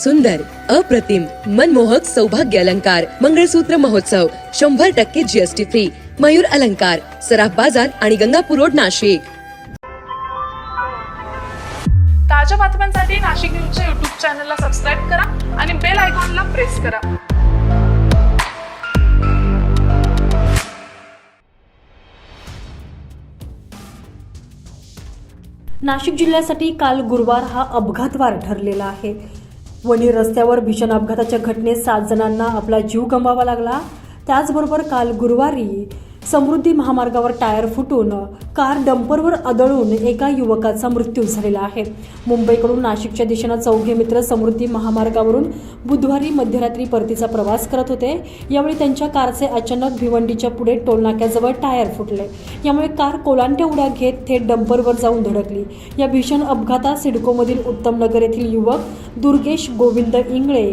सुंदर अप्रतिम मनमोहक सौभाग्य अलंकार मंगळसूत्र महोत्सव शंभर टक्के जीएसटी फ्री मयूर अलंकार सराफ बाजार आणि गंगापूर रोड नाशिक. ताज्या बातम्यांसाठी नाशिक न्यूजच्या युट्यूब चॅनलला सबस्क्राईब करा आणि बेल आयकॉनला प्रेस करा. नाशिक जिल्ह्यासाठी काल गुरुवार हा अपघातवार ठरलेला आहे. वणी रस्त्यावर भीषण अपघाताच्या घटनेत सात जणांना आपला जीव गमवावा लागला. त्याचबरोबर काल गुरुवारी समृद्धी महामार्गावर टायर फुटून कार डंपरवर आदळून एका युवकाचा मृत्यू झालेला आहे. मुंबईकडून नाशिकच्या दिशेनं चौघे मित्र समृद्धी महामार्गावरून बुधवारी मध्यरात्री परतीचा प्रवास करत होते. यावेळी त्यांच्या कारचे अचानक भिवंडीच्या पुढे टोलनाक्याजवळ टायर फुटले. यामुळे कार कोलांट्या उड्या घेत थेट डंपरवर जाऊन धडकली. या भीषण अपघातात सिडकोमधील उत्तम नगर येथील युवक दुर्गेश गोविंद इंगळे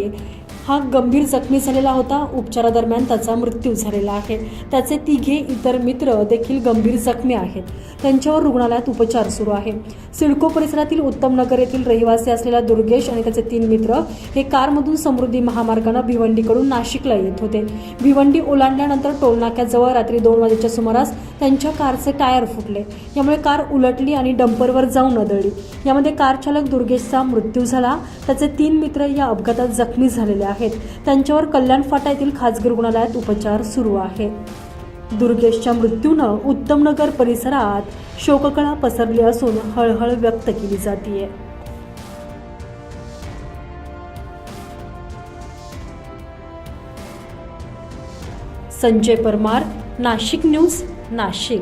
हा गंभीर जखमी झालेला होता. उपचारादरम्यान त्याचा मृत्यू झालेला आहे. त्याचे तिघे इतर मित्र देखील गंभीर जखमी आहेत. त्यांच्यावर रुग्णालयात उपचार सुरू आहे. सिडको परिसरातील उत्तम नगर येथील रहिवासी असलेला दुर्गेश आणि त्याचे तीन मित्र हे कारमधून समृद्धी महामार्गानं भिवंडीकडून नाशिकला येत होते. भिवंडी ओलांडल्यानंतर टोलनाक्याजवळ रात्री दोन वाजेच्या सुमारास त्यांच्या कारचे टायर फुटले. यामुळे कार उलटली आणि डंपरवर जाऊन आदळली यामध्ये कार चालक दुर्गेशचा मृत्यू झाला. त्याचे तीन मित्र या अपघातात जखमी झालेले आहेत. त्यांच्यावर कल्याण फाटा येथील रुग्णालयात उपचार सुरू आहे दुर्गेशच्या मृत्यूनं उत्तमनगर परिसरात शोककळा पसरली असून हळहळ व्यक्त केली जातीये. संजय परमार नाशिक न्यूज नाशिक.